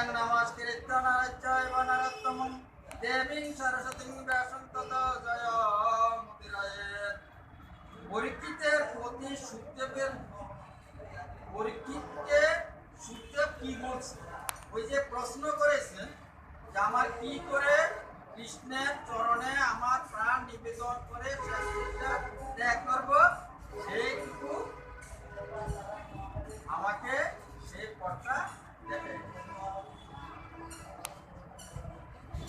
নারায়ণং নমস্কৃত্য নারায়ণ নারোত্তমং দেবীং সরস্বতীং ব্যাসং তত জয় মুদিরায়ের পরীক্ষিতের প্রতি সুখদেবের পরীক্ষিতকে সুখদেব কি বলছে? ওই যে প্রশ্ন করেছেন যে আমার কি করে কৃষ্ণের চরণে আমার প্রাণ নিবেদন করে ত্যাগ করব? সেইটুকু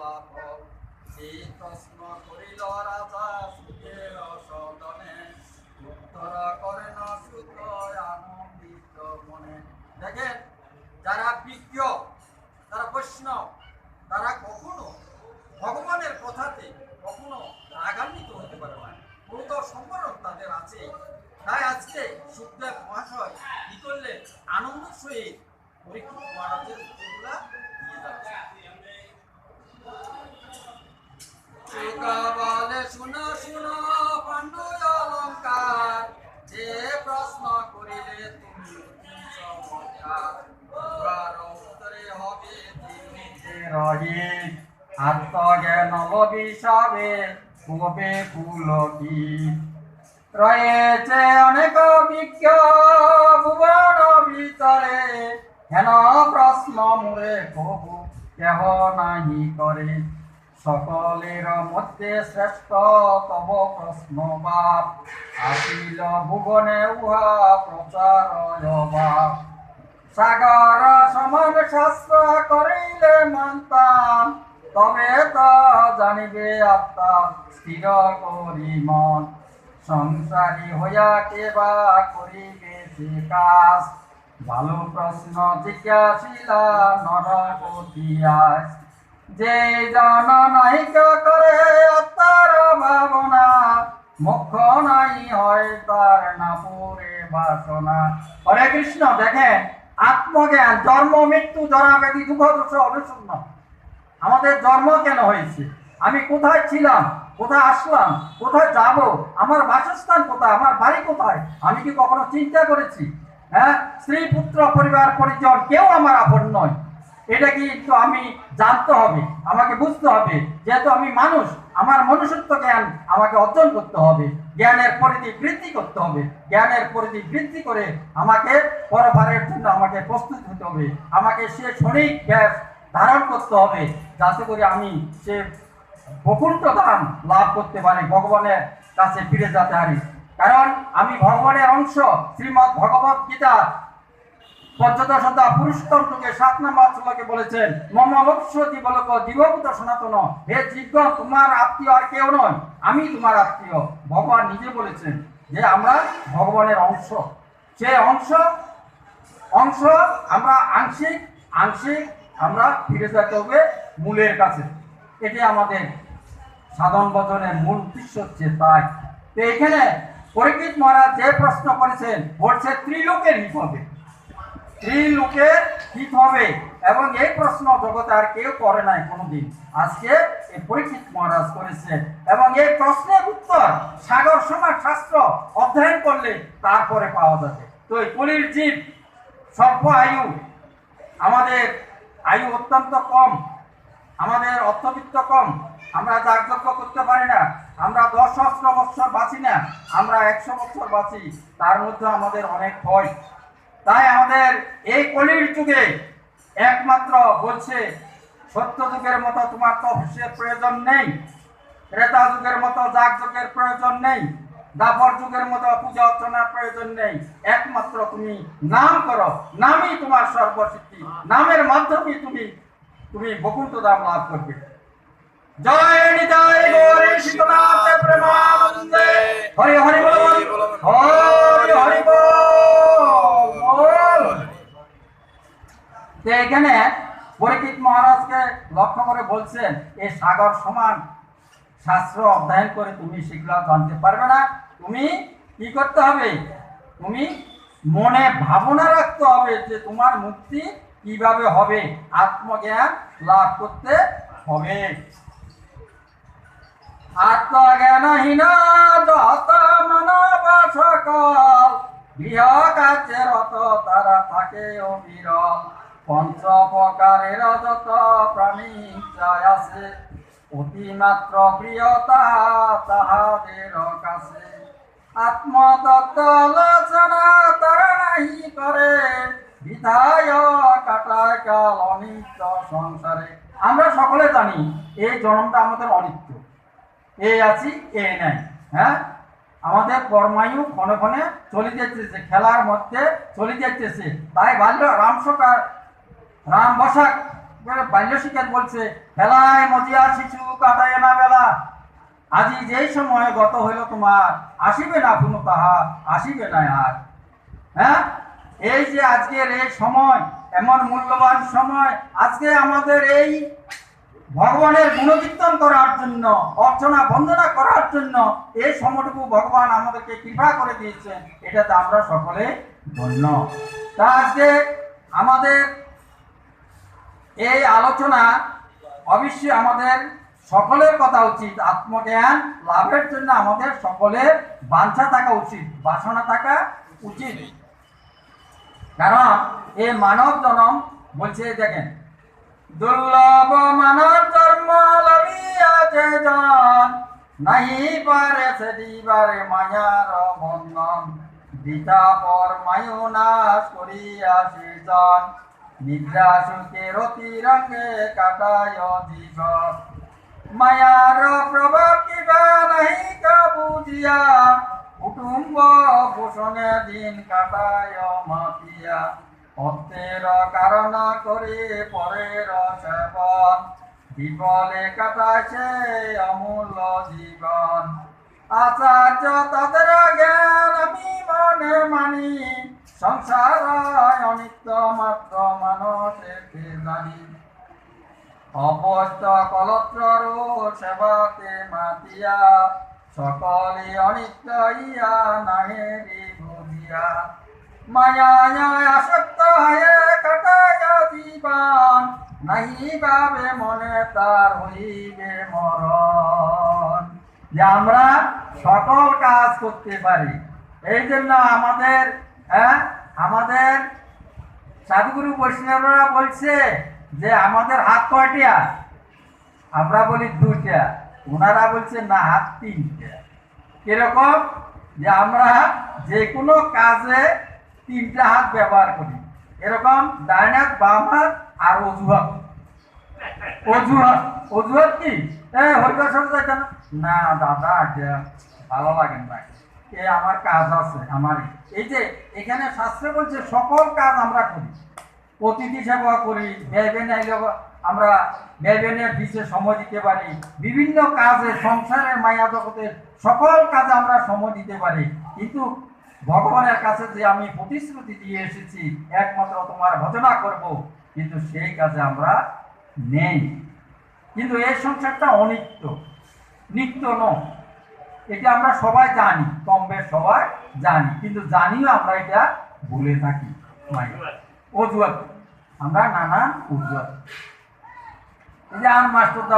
ফলাফ সেই প্রশ্ন করিল রাজা সুখের সদনে উত্তর করে না সুখ আনন্দিত মনে দেখেন যারা বিজ্ঞ যারা বৈষ্ণব তারা কখনো ভগবানের কথাতে কখনো রাগান্বিত হতে পারে না মূলত সম্বরণ তাদের আছে তাই আজকে সুখদেব মহাশয় কি করলেন আনন্দ সহিত পরীক্ষিত মহারাজের উত্তরগুলা দিয়ে যাচ্ছে সুকা বলে শুনো শুনো পাণ্ডু অলঙ্কার যে প্রশ্ন করিলে তুমি চমৎকার। উত্তরে হবে রহি আত্মজ্ঞান লবিষাবে কবে পুলকি রয়েছে অনেক বিজ্ঞ ভুবন ভিতরে। হেন প্রশ্ন মুরে কবু কেহ নাহি করে। সকলের মধ্যে শ্রেষ্ঠ তব প্রশ্ন বাপ আসিল ভুবনে উহা প্রচার বাপ সাগর সমান শাস্ত্র করিলে মানতাম, তবে তা জানিবে আত্মা স্থির করি মন সংসারী হইয়া কেবা করিবে সে কাজ? ভালো প্রশ্ন জিজ্ঞাসিলা নরপতি আজ। যে জন নাহিক করে আত্মার ভাবনা মুখ নাই হয় তার না পুরে বাসনা। হরে কৃষ্ণ, দেখেন, আত্মজ্ঞান, জন্ম, মৃত্যু, জরা, ব্যাধি, দুঃখ, দোষ, অনুশূন্য। আমাদের জন্ম কেন হয়েছে? আমি কোথায় ছিলাম? কোথায় আসলাম? কোথায় যাব? আমার বাসস্থান কোথায়? আমার বাড়ি কোথায়? আমি কি কখনো চিন্তা করেছি? হ্যাঁ? স্ত্রী, পুত্র, পরিবার, পরিজন, কেউ আমার আপন নয়। এটা কি একটু আমি জানতে হবে, আমাকে বুঝতে হবে। যেহেতু আমি মানুষ, আমার মনুষ্যত্ব জ্ঞান আমাকে অর্জন করতে হবে। জ্ঞানের পরিধি বৃদ্ধি করতে হবে। জ্ঞানের পরিধি বৃদ্ধি করে আমাকে পরবারের জন্য আমাকে প্রস্তুত হতে হবে। আমাকে সে শনিক গ্যাস ধারণ করতে হবে। যাতে করে আমি সে বকুণ্ঠ ধাম লাভ করতে পারি, ভগবানের কাছে ফিরে যেতে পারি। কারণ আমি ভগবানের অংশ শ্রীমৎ ভগবত গীতা পঞ্চদশতা পুরুষোত্তম যুগে সাত নম্বর শ্লোকে বলেছেন, মম লক্ষ্য জীবলোক জীবভূত সনাতন হে জীব তোমার আত্মীয় আর কেউ নয়। আমি তোমার আত্মীয়। ভগবান নিজে বলেছেন যে আমরা ভগবানের অংশ। সে অংশ অংশ আমরা আংশিক আংশিক আমরা ফিরে যেতে হবে মূলের কাছে। এটি আমাদের সাধন বচনের মূল উদ্দেশ্য হচ্ছে তাই। তো এখানে পরীক্ষিত মহারাজ যে প্রশ্ন করেছেন বলছে ত্রিলোকের হিত হবে ত্রিলোকের হিত হবে এবং এই প্রশ্ন জগতে আর কেউ করে নাই কোনোদিন। আজকে এই পরীক্ষিত মহারাজ করেছে। এবং এই প্রশ্নের উত্তর সাগর সমাজ শাস্ত্র অধ্যয়ন করলে তারপরে পাওয়া যাবে। তো এই কলির জীব স্বল্প আয়ু, আমাদের আয়ু অত্যন্ত কম, আমাদের অর্থবিত্ত কম, আমরা যাগযজ্ঞ করতে পারি না, আমরা দশ সহস্র বছর বাঁচি না, আমরা একশো বছর বাঁচি, তার মধ্যে আমাদের অনেক ভয়। তাই আমাদের এই কলির যুগে একমাত্র বলছে, সত্য যুগের মতো তোমার তপস্যের প্রয়োজন নেই, ত্রেতা যুগের মতো জাগ যুগের প্রয়োজন নেই, দাপর যুগের মতো পূজা অর্চনার প্রয়োজন নেই। একমাত্র তুমি নাম করো, নামই তোমার সর্বশক্তি নামের মাধ্যমে তুমি তুমি বকুন্ত দাম লাভ করবে। জয় নিতাই গৌরী শীতনাথ প্রেমানন্দে। হরি হরি বল হরি হরি বল বল। তো এখানে পরীক্ষিত মহারাজকে লক্ষ্য করে বলছেন এই সাগর সমান শাস্ত্র অধ্যয়ন করে তুমি সেগুলো জানতে পারবে না। তুমি কি করতে হবে? তুমি মনে ভাবনা রাখতে হবে যে তোমার মুক্তি কীভাবে হবে, আত্মজ্ঞান লাভ করতে হবে। আত্মজ্ঞানহীন গৃহ কার্যের অত তারা থাকে অবিরল। পঞ্চ প্রকারের যত প্রাণী চায় আছে, অতিমাত্র প্রিয়তা তাহাদের কাছে। আত্মতত্ত্ব আলোচনা তারা নাহি করে, বিধায় কাটায় কাল অনিত্য সংসারে। আমরা সকলে জানি, এই জন্মটা আমাদের অনিত্য। এই আছি এ নাই হ্যাঁ? আমাদের কর্মায়ু ক্ষণে ক্ষণে চলে যাচ্ছে খেলার মধ্যে চলে যাচ্ছে তাই বাল্য রাম রাম বসাক বাল্য শিক্ষক বলছে খেলায় মজিয়া শিশু কাটায় না বেলা। আজি যেই সময় গত হইল তোমার, আসিবে না কোনো তাহা আসিবে না আর। হ্যাঁ? এই যে আজকের এই সময়, এমন মূল্যবান সময়, আজকে আমাদের এই ভগবানের গুণকীর্তন করার জন্য, অর্চনা বন্দনা করার জন্য, এই সময়টুকু ভগবান আমাদেরকে কৃপা করে দিয়েছেন এটাতে আমরা সকলে ধন্য। তা আজকে আমাদের এই আলোচনা অবশ্যই আমাদের সকলের কথা উচিত। আত্মজ্ঞান লাভের জন্য আমাদের সকলের বাঞ্ছা থাকা উচিত, বাসনা থাকা উচিত। কারণ এই মানব জনম বলছে, দেখেন, দুর্লভ মানব জন্ম লবিয়াছে জন, নাহি পারে মায়ার বন্ধন। দিতা পর মায়ু নাশ করিয়াছি জন। নিদ্রা সুখে রতি রঙে কাটায় জীবন মায়ার প্রভাব কিবা নাহি কা বুঝিয়া, কুটুম্ব পোষণে দিন কাটায় মাতিয়া অর্থের কারণ করে পরের সেবন বিফলে কাটাইছে অমূল্য জীবন। আচার্য তাদের জ্ঞান আমি মনে মানি সংসার অনিত্য মাত্র মানুষের জানি। অপস্ত কলত্রর সেবাকে মাতিয়া, সকলে অনিত্য ইয়া নাহেরি বুঝিয়া মায়ায় আসক্ত হয়ে কাটায় জীবন নাহি ভাবে মনে তার হইবে মরণ। যে আমরা সকল কাজ করতে পারি, এই জন্য আমাদের হ্যাঁ আমাদের সাধুগুরু বৈষ্ণবরা বলছে যে আমাদের হাত কয়টা? আমরা বলি দুইটা। ওনারা বলছে, না, হাত তিনটা। কীরকম? যে আমরা যে কোনো কাজে তিনটা হাত ব্যবহার করি। এরকম ডাইন হাত বাম হাত আর অজুহাত। অজুহাত অজুহাত কি? হরিবার সব না, দাদা ভালো লাগে না। এ আমার কাজ আছে, আমার এই যে এখানে শাস্ত্রে বলছে, সকল কাজ আমরা করি। অতিথি সেবা করি, ব্যয় আইলে আমরা ব্যয়নের বিশে সময় দিতে পারি, বিভিন্ন কাজে, সংসারের মায়া জগতের সকল কাজে আমরা সময় দিতে পারি। কিন্তু ভগবানের কাছে যে আমি প্রতিশ্রুতি দিয়ে এসেছি, একমাত্র তোমার ভজনা করব, কিন্তু সেই কাজে আমরা নেই। কিন্তু এই সংসারটা অনিত্য, নিত্য নয়। এটা আমরা সবাই জানি কম বেশ সবাই জানি, কিন্তু জানিও আমরা এটা ভুলে থাকি। অজুয়াত আমরা নানান অজুহাত। এই যে আর মাস্টার